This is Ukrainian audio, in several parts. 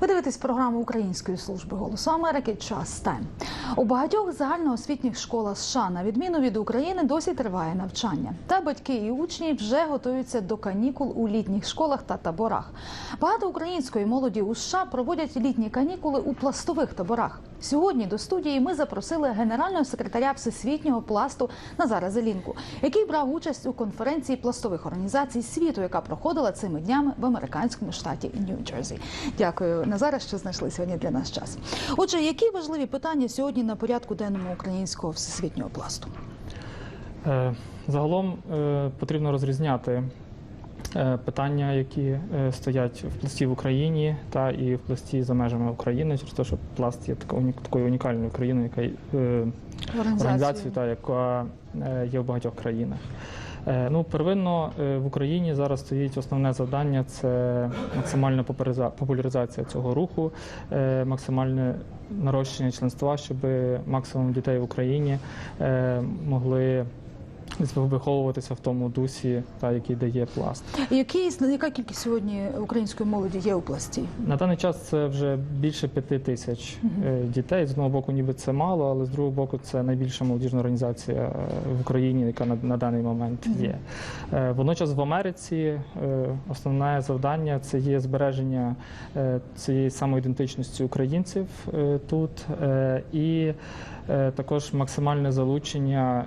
Ви дивитесь програму Української служби голосу Америки Час Тайм. У багатьох загальноосвітніх школах США, на відміну від України, досі триває навчання. Та батьки і учні вже готуються до канікул у літніх школах та таборах. Багато української молоді у США проводять літні канікули у пластових таборах. Сьогодні до студії ми запросили генерального секретаря Всесвітнього пласту Назара Зелінку, який брав участь у конференції пластових організацій світу, яка проходила цими днями в американському штаті Нью-Джерсі. Дякую, Назаре, що знайшли сьогодні для нас час. Отже, які важливі питання сьогодні на порядку денному українського всесвітнього пласту? Е, Загалом е, потрібно розрізняти е, питання, які стоять в пласті в Україні та і в пласті за межами України, через те, що пласт є такою унікальною країною, яка організацією, та яка є в багатьох країнах. Е, Ну, первинно е, в Україні зараз стоїть основне завдання це максимальна популяриза- популяризація цього руху, е, максимальне нарощення членства, щоб максимум дітей в Україні могли виховуватися в тому дусі, та який дає пласт. Які яка кількість сьогодні української молоді є у пласті? На даний час це вже більше п'яти тисяч е, дітей. З одного боку, ніби це мало, але з другого боку, це найбільша молодіжна організація е, в Україні, яка на, на даний момент є. Е, Водночас в Америці основне завдання це є збереження цієї самоідентичності українців тут і також максимальне залучення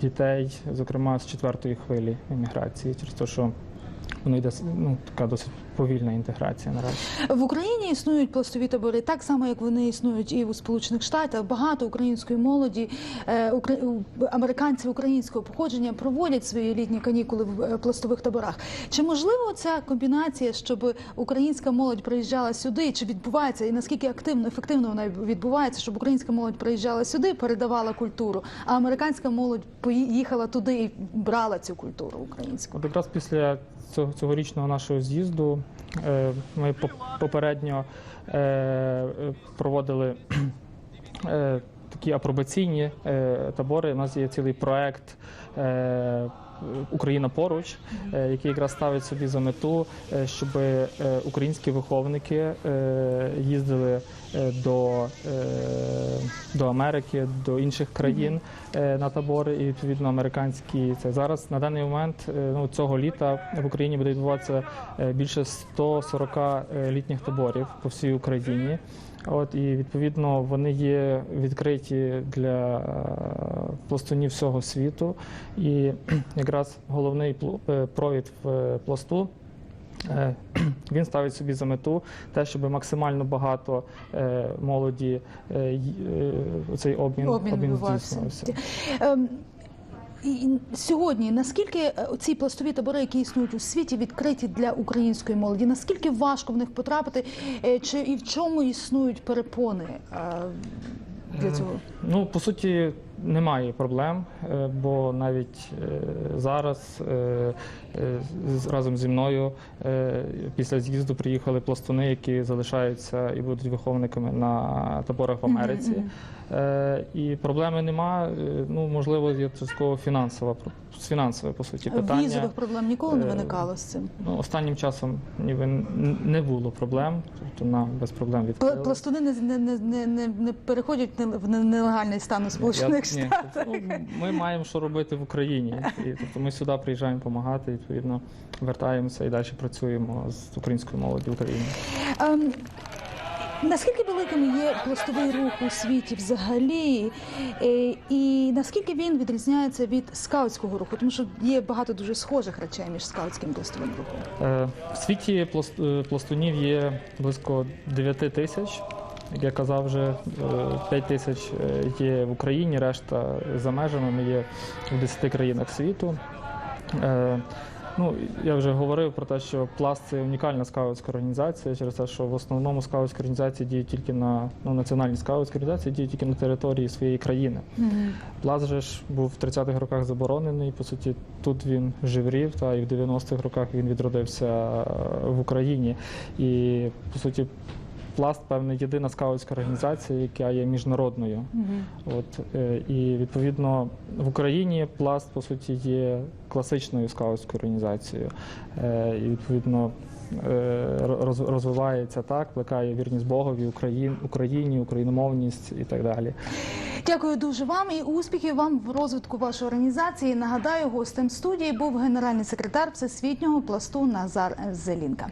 дітей, зокрема з четвертої хвилі еміграції, через те, що воно йде ну, така досить повільна інтеграція наразі. В Україні існують пластові табори так само, як вони існують і у Сполучених Штатах. Багато української молоді, е, американців українського походження проводять свої літні канікули в е, пластових таборах. Чи можливо ця комбінація, щоб українська молодь приїжджала сюди? Чи відбувається і наскільки активно, ефективно вона відбувається, щоб українська молодь приїжджала сюди, передавала культуру, а американська молодь поїхала туди і брала цю культуру українську? От якраз після цього цьогорічного нашого з'їзду ми попередньо е, е, проводили е, такі апробаційні е, табори. У нас є цілий проект. Україна поруч, е, який якраз ставить собі за мету, е, щоб е, українські виховники їздили до, до Америки, до інших країн на табори, і відповідно американські це зараз на даний момент ну, цього літа в Україні буде відбуватися більше 140 е, літніх таборів по всій Україні. От і відповідно вони є відкриті для пластунів всього світу. І якраз головний е, провід в е, пласту. е, Він ставить собі за мету те, щоб максимально багато молоді цей обмін, Обмін відбувався. здійснювався. Ем, Сьогодні наскільки ці пластові табори, які існують у світі, відкриті для української молоді? Наскільки важко в них потрапити? Чи і в чому існують перепони для цього? Ну, по суті, немає проблем, е, бо навіть е, зараз е, разом зі мною після з'їзду приїхали пластуни, які залишаються і будуть виховниками на таборах в Америці. І проблеми нема. Ну, можливо, є частково фінансова фінансове, по суті, питання. Візових проблем ніколи не виникало з цим. Ну, останнім часом ніби не було проблем, тобто нам без проблем відкрили. Пластуни не, не, не, не, переходять в нелегальний стан у Сполучених Ні, тобто, ну, ми маємо що робити в Україні. І, тобто ми сюди приїжджаємо допомагати, відповідно, вертаємося і далі працюємо з українською молоді в Україні. Ем, Наскільки великим є пластовий рух у світі взагалі, Е, і наскільки він відрізняється від скаутського руху? Тому що є багато дуже схожих речей між скаутським і пластовим рухом. Е, В світі е, пластунів є близько 9 тисяч. Як я казав, вже 5 тисяч е, є в Україні, решта за межами. Є в 10 країнах світу. Е, Ну, я вже говорив про те, що пласт це унікальна скаутська організація, через те, що в основному скаутські організації діють тільки на ну, національні скаутські організації діють тільки на території своєї країни. Пласт же ж був в 30-х роках заборонений. По суті, тут він живрів, та і в 90-х роках він відродився е, в Україні. І по суті, пласт, певне, єдина скаутська організація, яка є міжнародною. От е, і відповідно в Україні пласт по суті є класичною скаутською організацією. Е, І відповідно е, розвивається так, плекає вірність Богові, Україн, Україні, україномовність і так далі. Дякую дуже вам і успіхів вам в розвитку вашої організації. Нагадаю, гостем студії був генеральний секретар Всесвітнього пласту Назар Зелінка.